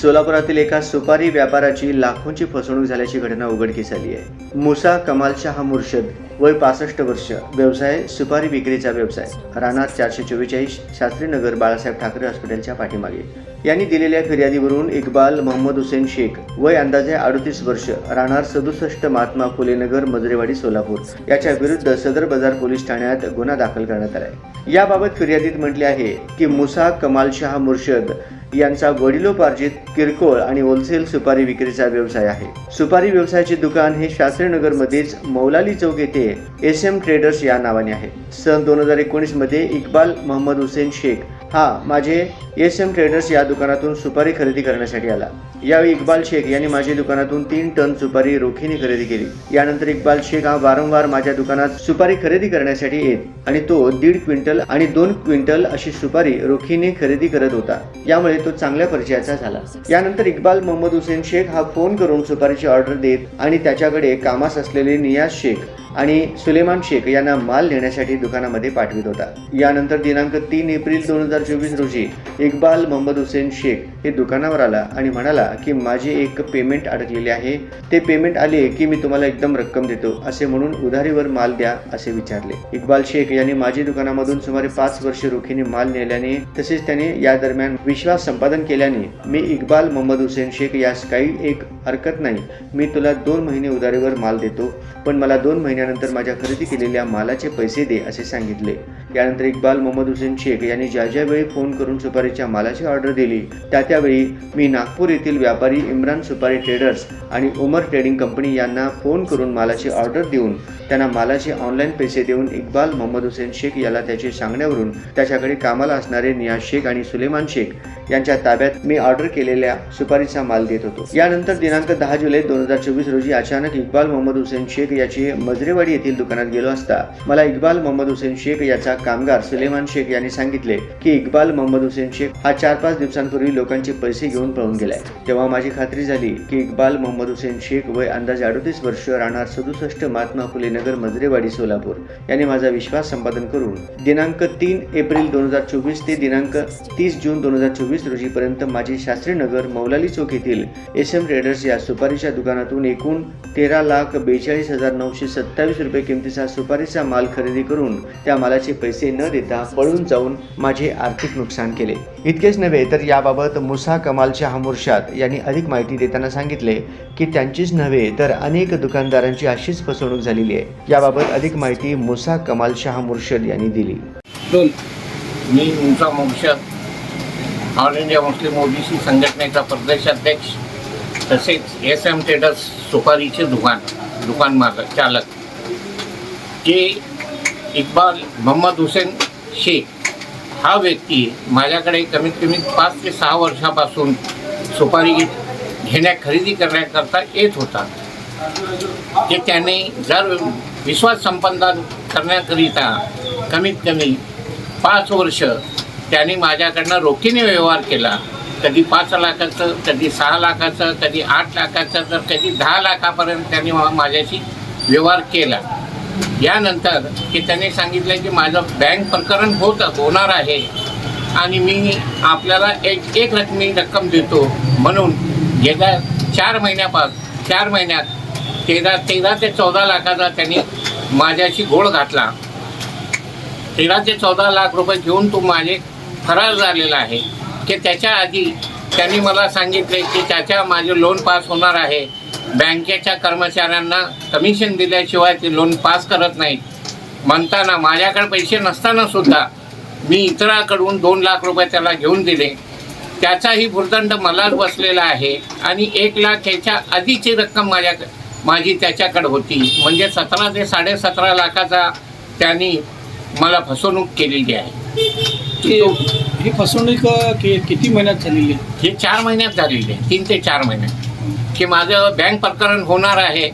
सोलापुरातील एका सुपारी व्यापाराची लाखोंची फसवणूक झाल्याची घटना उघडकीस आली आहे. मुसा कमाल शहा मुर्शद वय पासष्ट वर्ष व्यवसाय सुपारी विक्रीचा व्यवसाय. रानात चारशे चव्वेचाळीस शास्त्रीनगर बाळासाहेब ठाकरे हॉस्पिटलच्या पाठीमागे. यांनी दिलेल्या फिर्यादीवरून इक्बाल मोहम्मद हुसेन शेख वय अंदाजे अडतीस वर्ष राहणार सदुसष्ट महात्मा फुले नगर मजरेवाडी सोलापूर. याच्या विरुद्ध सदर बाजार पोलीस ठाण्यात गुन्हा दाखल करण्यात आलाय. याबाबत फिर्यादीत म्हटले आहे की मुसा कमाल मुर्शद यांचा वडिलोपार्जित किरकोळ आणि होलसेल सुपारी विक्रीचा व्यवसाय आहे. सुपारी व्यवसायाचे दुकान हे शास्त्रीनगरमध्येच मौलाली चौक येथे एस एम ट्रेडर्स या नावाने आहे. सन दोन हजार एकोणीसमध्ये इक्बाल मोहम्मद हुसेन शेख हा माझे एस एम ट्रेडर्स या दुकानातून सुपारी खरेदी करण्यासाठी आला. यावेळी इक्बाल शेख यांनी माझ्या दुकानातून तीन टन सुपारी रोखीने खरेदी केली. यानंतर इक्बाल शेख हा वारंवार माझ्या दुकानात सुपारी खरेदी करण्यासाठी येत आणि तो दीड क्विंटल आणि दोन क्विंटल अशी सुपारी रोखीने खरेदी करत होता. यामुळे तो चांगल्या परिचयाचा झाला. यानंतर इक्बाल मोहम्मद हुसेन शेख हा फोन करून सुपारीची ऑर्डर देत आणि त्याच्याकडे कामास असलेले नियाज शेख आणि सुलेमान शेख यांना माल नेण्यासाठी दुकानामध्ये पाठवित होता. यानंतर दिनांक तीन एप्रिल दोन हजार चोवीस रोजी इक्बाल मोहम्मद हुसेन शेख हे दुकानावर आला आणि म्हणाला की माझे एक पेमेंट अडकलेले आहे. ते पेमेंट आले की मी तुम्हाला एकदम रक्कम देतो. असे म्हणून उधारीवर माल द्या असे विचारले. इक्बाल शेख यांनी माझी दुकानामधून सुमारे पाच वर्ष रोखीने माल नेल्याने तसेच त्याने या दरम्यान विश्वास संपादन केल्याने मी इक्बाल मोहम्मद हुसेन शेख यास काही एक हरकत नाही. मी तुला दोन महिने उधारीवर माल देतो पण मला दोन महिन्यानंतर माझ्या खरेदी केलेल्या मालाचे पैसे दे असे सांगितले. यानंतर इक्बाल मोहम्मद हुसेन शेख यांनी ज्या ज्या वेळी फोन करून सुपारीच्या मालाची ऑर्डर दिली त्या त्यावेळी मी नागपूर येथील व्यापारी इम्रान सुपारी ट्रेडर्स आणि उमर ट्रेडिंग कंपनी यांना फोन करून मालाची ऑर्डर देऊन त्यांना मालाचे ऑनलाईन पैसे देऊन इक्बाल मोहम्मद हुसेन शेख याला त्याचे सांगण्यावरून त्याच्याकडे कामाला असणारे नियाज शेख आणि सुलेमान शेख यांच्या ताब्यात मी ऑर्डर केलेल्या सुपारीचा माल देत होतो. यानंतर दिनांक दहा जुलै दोन हजार चोवीस रोजी अचानक इक्बाल मोहम्मद हुसेन शेख याची मजरेवाडी येथील दुकानात गेलो असता मला इक्बाल मोहम्मद हुसेन शेख याचा कामगार सुलेमान शेख यांनी सांगितले की इक्बाल मोहम्मद हुसेन शेख हा चार पाच दिवसांपूर्वी लोकांचे पैसे घेऊन पळून गेलाय. तेव्हा माझी खात्री झाली की इक्बाल मोहम्मद हुसेन शेख वय अंदाजे अडतीस वर्ष राहणार सदुसष्ट महात्मा फुले नगर मजरेवाडी सोलापूर. यांनी माझा विश्वास संपादन करून दिनांक तीन एप्रिल दोन हजार चोवीस ते दिनांक तीस जून दोन हजार चोवीस रोजीपर्यंत माझे शास्त्रीनगर मौलाली चौक येथील एस एम ट्रेडर्स या सुपारीच्या दुकानातून एकूण तेरा लाख बेचाळीस हजार नऊशे सत्तावीस रुपये किमतीचा सुपारीचा माल खरेदी करून त्या मालाचे पैसे पैसे न देता पळून जाऊन माझे आर्थिक नुकसान केले. इतकेच नव्हे तर याबाबत मुसा कमालच्या शहा यांनी अधिक माहिती देताना सांगितले की त्यांचीच नव्हे तर अनेक दुकानदारांची अशीच फसवणूक झालेली आहे. याबाबत अधिक माहिती मुसा कमाल शहा मुर्शद यांनी दिली. मी Musa Murshad all India Muslim OBC संघटनेचा प्रदेशाध्यक्ष तसेच एस एम ट्रेडर्स सुपारीचे दुकान दुकान मालक चालक जे इक्बाल मोहम्मद हुसेन शेख हा व्यक्ती माझ्याकडे कमीत कमी पाच ते सहा वर्षापासून सुपारी घेण्या खरेदी करण्याकरता येत होता. ते त्याने जर विश्वास संपादन करण्याकरिता कमीत कमी पाच वर्ष त्याने माझ्याकडनं रोखीने व्यवहार केला. कधी पाच लाखाचं कधी सहा लाखाचं कधी आठ लाखाचं तर कधी दहा लाखापर्यंत त्यांनी माझ्याशी व्यवहार केला. यानंतर की त्यांनी सांगितलं की माझं बँक प्रकरण होत होणार आहे आणि मी आपल्याला एक एक रकमी रक्कम देतो म्हणून गेल्या चार महिन्यापास चार महिन्यात तेरा तेरा ते चौदा लाखाचा त्यांनी माझ्याशी गोळ घातला. तेरा ते चौदा लाख रुपये घेऊन तो माझे फरार झालेला आहे. की त्याच्या आधी त्यांनी मला सांगितले की त्याच्या माझे लोन पास होणार आहे. बँकेच्या कर्मचाऱ्यांना कमिशन दिल्याशिवाय ते लोन पास करत नाहीत. म्हणताना माझ्याकडे पैसे नसताना सुद्धा मी इतराकडून दोन लाख रुपये त्याला घेऊन दिले. त्याचाही भुर्दंड मलाच बसलेला आहे आणि एक लाख ह्याच्या आधीची रक्कम माझ्या माझी त्याच्याकडे होती. म्हणजे सतरा ते साडेसतरा लाखाचा त्यांनी मला फसवणूक केलेली आहे. ही फसवणूक किती महिन्यात झालेली? आहे हे चार महिन्यात झालेली आहे. तीन ते चार महिन्यात. की माझं बँक प्रकरण होणार आहे.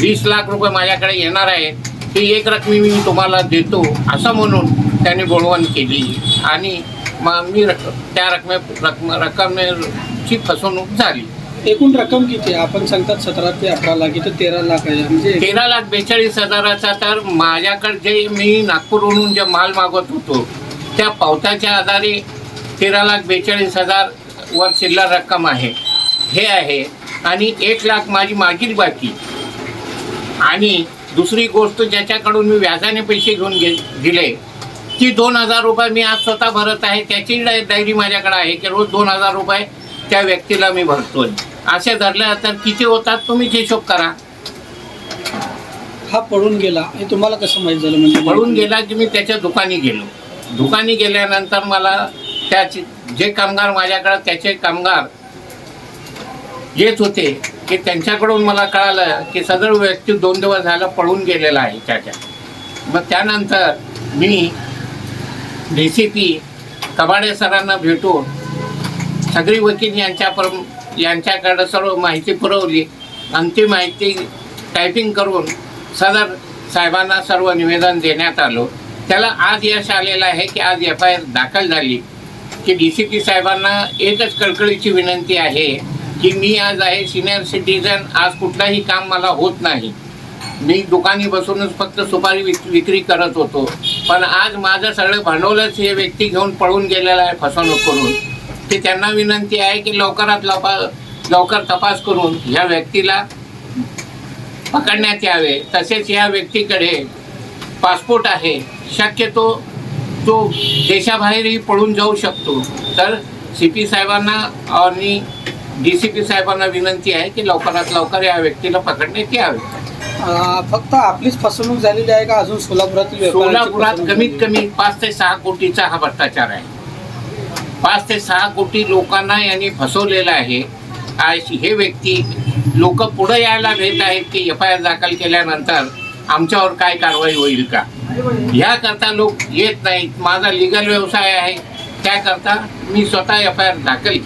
वीस लाख रुपये माझ्याकडे येणार आहे. ती एक रकमी मी तुम्हाला देतो असं म्हणून त्यांनी बोलवण केली. आणि मग मी रक त्या रकमे रकम रकमेची फसवणूक झाली. एकूण रक्कम किती? आपण सांगतात सतरा ते अठरा लाख इथं तेरा लाख आहे. म्हणजे तेरा लाख बेचाळीस हजाराचा तर माझ्याकडे जे मी नागपूरवरून जे माल मागवत होतो त्या पावत्याच्या आधारे तेरा लाख बेचाळीस हजार वर चिल्लर रक्कम आहे. हे आहे. आणि एक लाख माझी मागील बाकी. आणि दुसरी गोष्ट ज्याच्याकडून मी व्याजाने पैसे घेऊन गे दिले ती दोन हजार रुपये मी आज स्वतः भरत आहे त्याची डाय- डायरी माझ्याकडे आहे की रोज दोन हजार रुपये त्या व्यक्तीला मी भरतोय. असे धरले तर किती होतात तुम्हीच हिशोब करा. हा पळून गेला. हे तुम्हाला कसं माहीत झालं म्हणजे? पळून गेला की मी त्याच्या दुकानी गेलो. दुकानी गेल्यानंतर मला त्याचे जे कामगार माझ्याकडे त्याचे कामगार येत होते की त्यांच्याकडून मला कळालं की सदर व्यक्ती दोन दिवस झाला पळून गेलेला आहे त्याच्या मग त्यानंतर मी डी सी पी कबाडे सरांना भेटून सगळी वकील यांच्यापर यांच्याकडं सर्व माहिती पुरवली. आणि ती माहिती टायपिंग करून सदर साहेबांना सर्व निवेदन देण्यात आलं. त्याला आज यश आलेलं आहे की आज एफ आय आर दाखल झाली. की डी सी पी साहेबांना एकच कळकळीची विनंती आहे की मी आज आहे सिनियर सिटीजन आज कुठलाही काम मला होत नाही. मी दुकानी बसूनच फक्त सुपारी विक विक्री करत होतो. पण आज माझं सगळं भांडवलच हे व्यक्ती घेऊन पळून गेलेलं आहे फसवणूक करून. ते त्यांना विनंती आहे की लवकरात लवकर लवकर तपास करून ह्या व्यक्तीला पकडण्यात यावे. तसेच या व्यक्तीकडे पासपोर्ट आहे. शक्यतो तो देशाबाहेरही पळून जाऊ शकतो. तर सी पी साहेबांना आणि डी सी पी साहेबांना विनंती आहे की लवकरात लवकर या व्यक्तीला पकडण्यात यावे अं, फक्त आपलीच फसवणूक झालेली आहे का? अजून सोलापुरातील व्यापाऱ्यांची सोलापुरात फसवणूक कमीत? कमी पाच ते सहा कोटीचा हा भ्रष्टाचार आहे. पाच ते सहा कोटी लोकांना यांनी फसवलेलं आहे. आज हे व्यक्ती लोक पुढे यायला भेट आहेत की एफ आय आर दाखल केल्यानंतर आमच्यावर काय कारवाई होईल का? ह्याकरता लोक येत नाहीत. माझा लिगल व्यवसाय आहे. त्याकरता मी स्वतः एफ आय आर दाखल